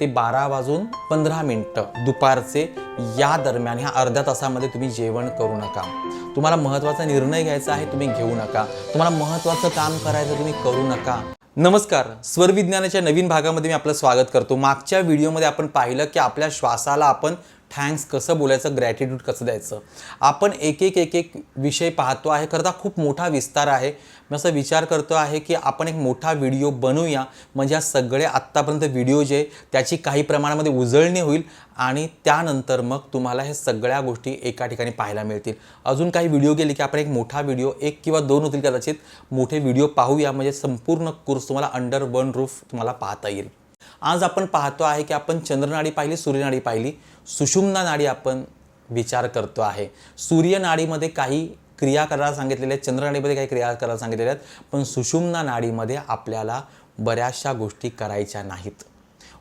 ते बारा वाजून पंधरा मिनटं. दुपारचे या दरम्यान ह्या अर्ध्या तासामध्ये तुम्ही जेवण करू नका. तुम्हाला महत्त्वाचा निर्णय घ्यायचा आहे तुम्ही घेऊ नका. तुम्हाला महत्त्वाचं काम करायचं तुम्ही करू नका. नमस्कार. स्वरविज्ञानाच्या नवीन भागामध्ये मी आपलं स्वागत करतो. मागच्या व्हिडिओमध्ये आपण पाहिलं की आपल्या श्वासाला आपण थँक्स कसं बोलायचं ग्रॅटिट्यूड कसं द्यायचं? आपण एक एक एक एक विषय पाहतो आहे. करता खूप मोठा विस्तार आहे. मी असा विचार करतो आहे की आपण एक मोठा व्हिडिओ बनवूया. म्हणजे या सगळे आत्तापर्यंत व्हिडिओ जे त्याची काही प्रमाणामध्ये उजळणी होईल आणि त्यानंतर मग तुम्हाला हे सगळ्या गोष्टी एका ठिकाणी पाहायला मिळतील. अजून काही व्हिडिओ गेले की आपण एक मोठा व्हिडिओ एक किंवा दोन होतील कदाचित मोठे व्हिडिओ पाहूया. म्हणजे संपूर्ण कोर्स तुम्हाला अंडर वन रूफ तुम्हाला पाहता येईल. आज आपण पाहतो आहे की आपण चंद्रनाडी पाहिली सूर्यनाडी पाहिली. सुषुम्ना नाडी आपण विचार करतो आहे. सूर्यनाडीमध्ये काही क्रिया करायला सांगितलेल्या आहेत चंद्रनाडीमध्ये काही क्रिया करायला सांगितलेल्या आहेत पण सुषुम्ना नाडीमध्ये आपल्याला बऱ्याचशा गोष्टी करायच्या नाहीत.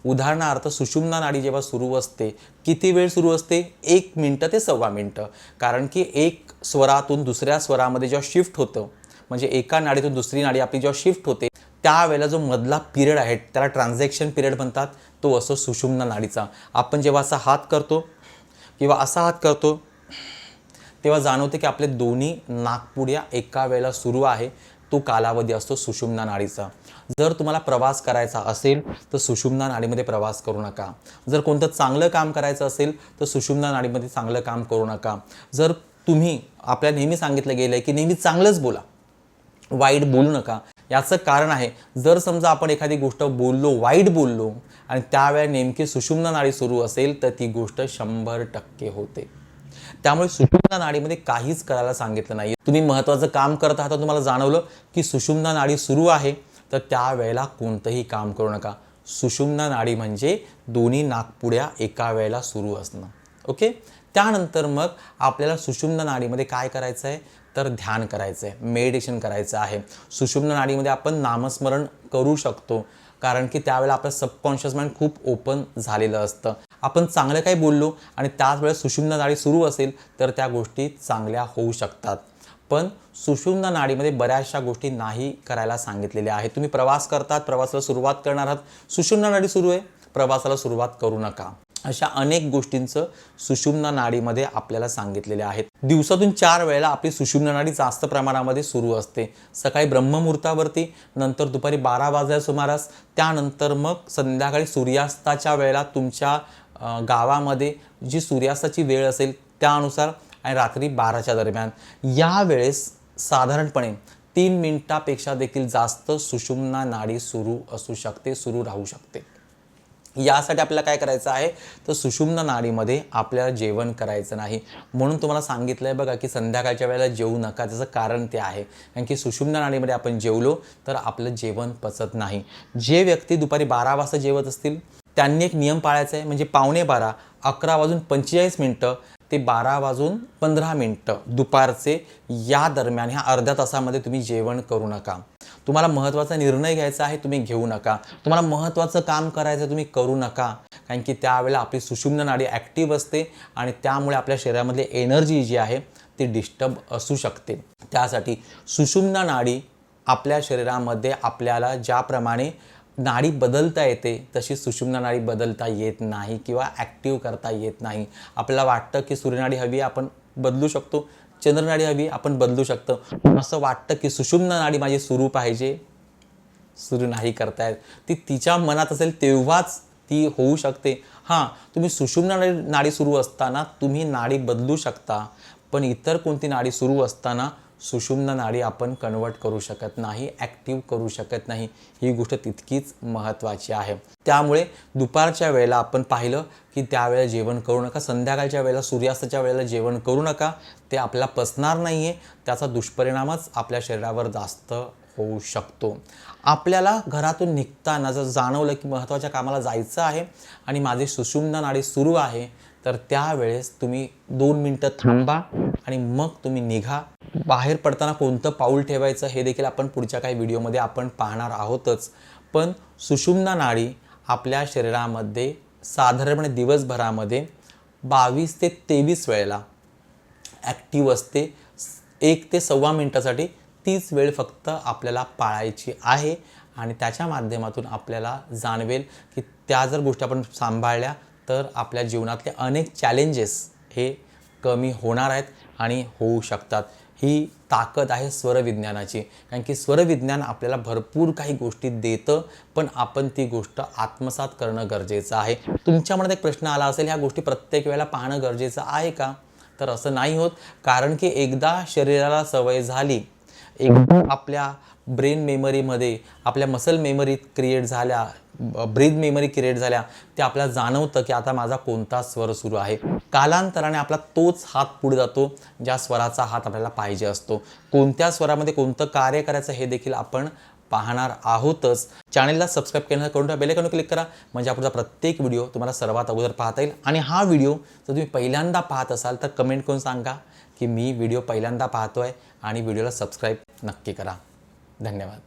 उदाहरणार्थ सुषुम्ना नाडी जेव्हा सुरू असते किती वेळ सुरू असते? एक मिनटं ते सव्वा मिनटं. कारण की एक स्वरातून दुसऱ्या स्वरामध्ये जेव्हा शिफ्ट होतं म्हणजे एका नाडीतून दुसरी नाडी आपली जेव्हा शिफ्ट होते त्यावेळेला जो मधला पिरियड आहे त्याला ट्रान्झॅक्शन पिरियड म्हणतात तो असो सुषुम्ना नाडीचा. आपण जेव्हा असा हात करतो किंवा असा हात करतो तेव्हा जाणवते की आपले दोन्ही नागपुड्या एका वेळेला सुरू आहे तो कालावधी असतो सुषुम्ना नाडीचा. जर तुम्हाला प्रवास करायचा असेल तर सुषुम्ना नाडीमध्ये प्रवास करू नका. जर कोणतं चांगलं काम करायचं असेल तर सुषुम्ना नाडीमध्ये चांगलं काम करू नका. जर तुम्ही आपल्या नेहमी सांगितलं गेलं आहे की नेहमी चांगलंच बोला. वाईट बोलू नका. याचं कारण आहे जर समजा आपण एखादी गोष्ट बोललो वाईट बोललो आणि त्यावेळेला नेमकी सुषुम्ना नाडी सुरू असेल तर ती गोष्ट शंभर टक्के होते. त्यामुळे सुषुम्ना नाडीमध्ये काहीच करायला सांगितलं नाही. तुम्ही महत्त्वाचं काम करत आहात तुम्हाला जाणवलं की सुषुम्ना नाडी सुरू आहे तर त्यावेळेला कोणतंही काम करू नका. सुषुम्ना नाडी म्हणजे दोन्ही नागपुड्या एका वेळेला सुरू असणं. ओके? त्यानंतर मग आपल्याला सुषुम्ना नाडीमध्ये काय करायचं आहे तर ध्यान करायचं आहे मेडिटेशन करायचं आहे. सुषुम्न नाडीमध्ये आपण नामस्मरण करू शकतो कारण की त्यावेळेला आपलं सबकॉन्शियस माइंड खूप ओपन झालेलं असतं. आपण चांगलं काही बोललो आणि त्याच वेळेस सुषुम्न नाडी सुरू असेल तर त्या गोष्टी चांगल्या होऊ शकतात. पण सुषुम्न नाडीमध्ये बऱ्याचशा गोष्टी नाही करायला सांगितलेल्या आहेत. तुम्ही प्रवास करतात प्रवासाला सुरुवात करणार आहात. सुषुम्न नाडी सुरू आहे प्रवासाला सुरुवात करू नका. अशा अनेक गोष्टींचं सुषुम्ना नाडीमध्ये आपल्याला सांगितलेले आहेत. दिवसातून चार वेळेला आपली सुषुम्ना नाडी जास्त प्रमाणामध्ये सुरू असते. सकाळी ब्रह्ममुहूर्तावरती नंतर दुपारी बारा वाजल्या सुमारास त्यानंतर मग संध्याकाळी सूर्यास्ताच्या वेळेला तुमच्या गावामध्ये जी सूर्यास्ताची वेळ असेल त्यानुसार आणि रात्री बाराच्या दरम्यान. या वेळेस साधारणपणे तीन मिनिटापेक्षा देखील जास्त सुषुम्ना नाडी सुरू असू शकते सुरू राहू शकते. यासाठी आपल्याला काय करायचं आहे? तर सुषुम्न नाडीमध्ये आपल्याला जेवण करायचं नाही. म्हणून तुम्हाला सांगितलं आहे बघा की संध्याकाळच्या वेळेला जेवू नका. त्याचं कारण ते आहे. कारण की सुषुम्न नाडीमध्ये आपण जेवलो तर आपलं जेवण पचत नाही. जे व्यक्ती दुपारी बारा वाजता जेवत असतील त्यांनी एक नियम पाळायचा आहे. म्हणजे पावणे बारा अकरा वाजून पंचेचाळीस मिनटं ते बारा वाजून पंधरा मिनटं दुपारचे या दरम्यान ह्या अर्ध्या तासामध्ये तुम्ही जेवण करू नका. तुम्हाला महत्त्वाचा निर्णय घ्यायचा आहे तुम्ही घेऊ नका. तुम्हाला महत्त्वाचं काम करायचं तुम्ही करू नका. कारण की त्यावेळेला आपली सुषुम्न नाडी ॲक्टिव्ह असते आणि त्यामुळे आपल्या शरीरामधली एनर्जी जी आहे ती डिस्टर्ब असू शकते. त्यासाठी सुषुम्ना नाडी आपल्या शरीरामध्ये आपल्याला ज्याप्रमाणे नाडी बदलता येते तशी सुषुम्ना नाडी बदलता येत नाही किंवा ॲक्टिव्ह करता येत नाही. आपल्याला वाटतं की सूर्यनाडी हवी आपण बदलू शकतो. चंद्रनाडी हवी आपण बदलू शकतो. असं वाटतं की सुषुम्ना नाडी माझी सुरू पाहिजे. सुरू नाही करतायत. ती तिच्या मनात असेल तेव्हाच ती होऊ शकते. हां तुम्ही सुषुम्ना नाडी सुरू असताना तुम्ही नाडी बदलू शकता. पण इतर कोणती नाडी सुरू असताना सुषुम्ना नाडी आपण कन्वर्ट करू शकत नाही ॲक्टिव्ह करू शकत नाही ही गोष्ट तितकीच महत्त्वाची आहे. त्यामुळे दुपारच्या वेळेला आपण पाहिलं की त्यावेळेला जेवण करू नका संध्याकाळच्या वेळेला सूर्यास्ताच्या वेळेला जेवण करू नका ते आपल्याला पचणार नाही आहे त्याचा दुष्परिणामच आपल्या शरीरावर जास्त होऊ शकतो. आपल्याला घरातून निघताना जर जाणवलं की महत्त्वाच्या कामाला जायचं आहे आणि माझी सुषुम्ना नाडी सुरू आहे तर त्यावेळेस तुम्ही दोन मिनटं थांबा आणि मग तुम्ही निघा. बाहेर पडताना कोणतं पाऊल ठेवायचं हे देखील आपण पुढच्या काही व्हिडिओमध्ये आपण पाहणार आहोतच. पण सुषुम्ना नाडी आपल्या शरीरामध्ये साधारणपणे दिवसभरामध्ये बावीस ते तेवीस वेळेला ॲक्टिव्ह असते. एक ते सव्वा मिनटासाठी तीच वेळ फक्त आपल्याला पाळायची आहे आणि त्याच्या माध्यमातून आपल्याला जाणवेल की त्या जर गोष्टी आपण सांभाळल्या तर आपल्या जीवनातले अनेक चॅलेंजेस हे कमी होणार आहेत आणि होऊ शकतात. ही ताकद आहे स्वरविज्ञानाची. कारण की स्वरविज्ञान आपल्याला भरपूर काही गोष्टी देतं पण आपण ती गोष्ट आत्मसात करणं गरजेचं आहे. तुमच्या मनात एक प्रश्न आला असेल ह्या गोष्टी प्रत्येक वेळेला पाहणं गरजेचं आहे का? तर असं नाही होत. कारण की एकदा शरीराला सवय झाली एकदा आपल्या ब्रेन मेमरीमध्ये आपल्या मसल मेमरी क्रिएट झाल्या ब्रीद मेमरी क्रिएट झाल्या ते आपल्याला जाणवतं की आता माझा कोणता स्वर सुरू आहे. कालांतराने आपला तोच हात पुढे जातो ज्या स्वराचा हात आपल्याला पाहिजे असतो. कोणत्या स्वरामध्ये कोणतं कार्य करायचं हे देखील आपण पाहणार आहोतच. चॅनलला सबस्क्राईब केलं करून ठेवा बेलेकॉन क्लिक करा. म्हणजे आपला प्रत्येक व्हिडिओ तुम्हाला सर्वात अगोदर पाहता येईल. आणि हा व्हिडिओ जर तुम्ही पहिल्यांदा पाहत असाल तर कमेंट करून सांगा की मी व्हिडिओ पहिल्यांदा पाहतो आहे आणि व्हिडिओला सबस्क्राईब नक्की करा. धन्यवाद.